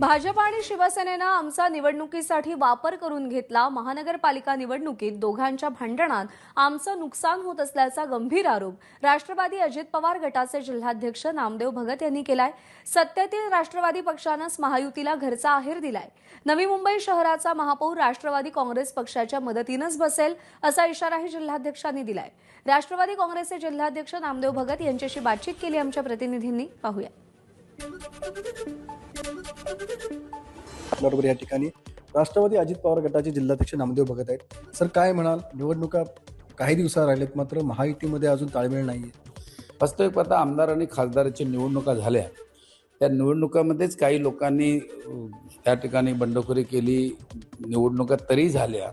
भाजप आणि शिवसेनेनं आमचा निवडणुकीसाठी वापर करून घेतला महानगरपालिका निवडणुकीत दोघांच्या भांडणात आमचं नुकसान होत असल्याचा गंभीर आरोप राष्ट्रवादी अजित पवार गटाचे जिल्हाध्यक्ष नामदेव भगत यांनी केलाय. सत्तेतील राष्ट्रवादी पक्षानंच महायुतीला घरचा आहेर दिलाय. नवी मुंबई शहराचा महापौर राष्ट्रवादी काँग्रेस पक्षाच्या मदतीनंच बसेल असा इशाराही जिल्हाध्यक्षांनी दिलाय. राष्ट्रवादी काँग्रेसचे जिल्हाध्यक्ष नामदेव भगत यांच्याशी बातचीत केली आमच्या प्रतिनिधींनी. पाहूया. बरोबर या ठिकाणी. राष्ट्रवादी अजित पवार गटाचे जिल्हाध्यक्ष नामदेव भगत आहेत. सर काय म्हणाल? निवडणुका काही दिवसा राहिलेत मात्र महायुतीमध्ये अजून ताळमेळ आहे वास्तविक पाहता आमदार आणि खासदाराच्या निवडणुका झाल्या. त्या निवडणुकामध्येच काही लोकांनी त्या ठिकाणी बंडखोरी केली. निवडणुका तरी झाल्या.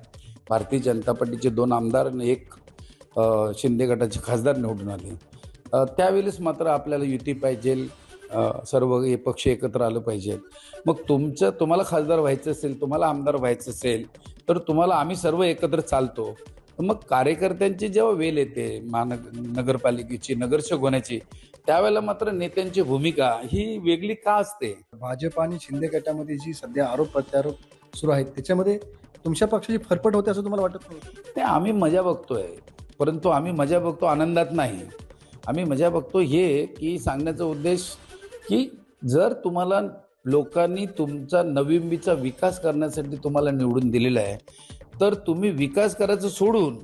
भारतीय जनता पार्टीचे दोन आमदार आणि एक शिंदे गटाचे खासदार निवडून आले. त्यावेळेस मात्र आपल्याला युती पाहिजे. सर्व हे पक्ष एकत्र आलं पाहिजे मग तुमचं तुम्हाला खासदार व्हायचं असेल तुम्हाला आमदार व्हायचं असेल तर तुम्हाला आम्ही सर्व एकत्र चालतो. मग कार्यकर्त्यांची जेव्हा वेळ येते महानग नगरपालिकेची नगरसेवक होण्याची त्यावेळेला मात्र नेत्यांची भूमिका ही वेगळी का असते? भाजप आणि शिंदे गटामध्ये जी सध्या आरोप प्रत्यारोप सुरू आहेत त्याच्यामध्ये तुमच्या पक्षाची फरफट होते असं तुम्हाला वाटत नाही? ते आम्ही मजा बघतोय परंतु आम्ही मजा बघतो आनंदात नाही. आम्ही मजा बघतो हे की सांगण्याचा उद्देश की जर तुम्हाला लोकांनी तुमचा नविंबीचा विकास करण्यासाठी तुम्हाला निवडून दिलेला आहे तर तुम्ही विकास करायचं सोडून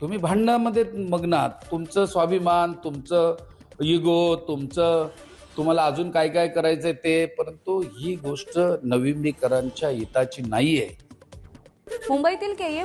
तुम्ही भांडणामध्ये मग्न आहात तुमचं स्वाभिमान तुमचं इगो तुमचं तुम्हाला अजून काय काय करायचं ते परंतु ही गोष्ट नविंबीकरांच्या हिताची नाही आहे मुंबईतील केईएम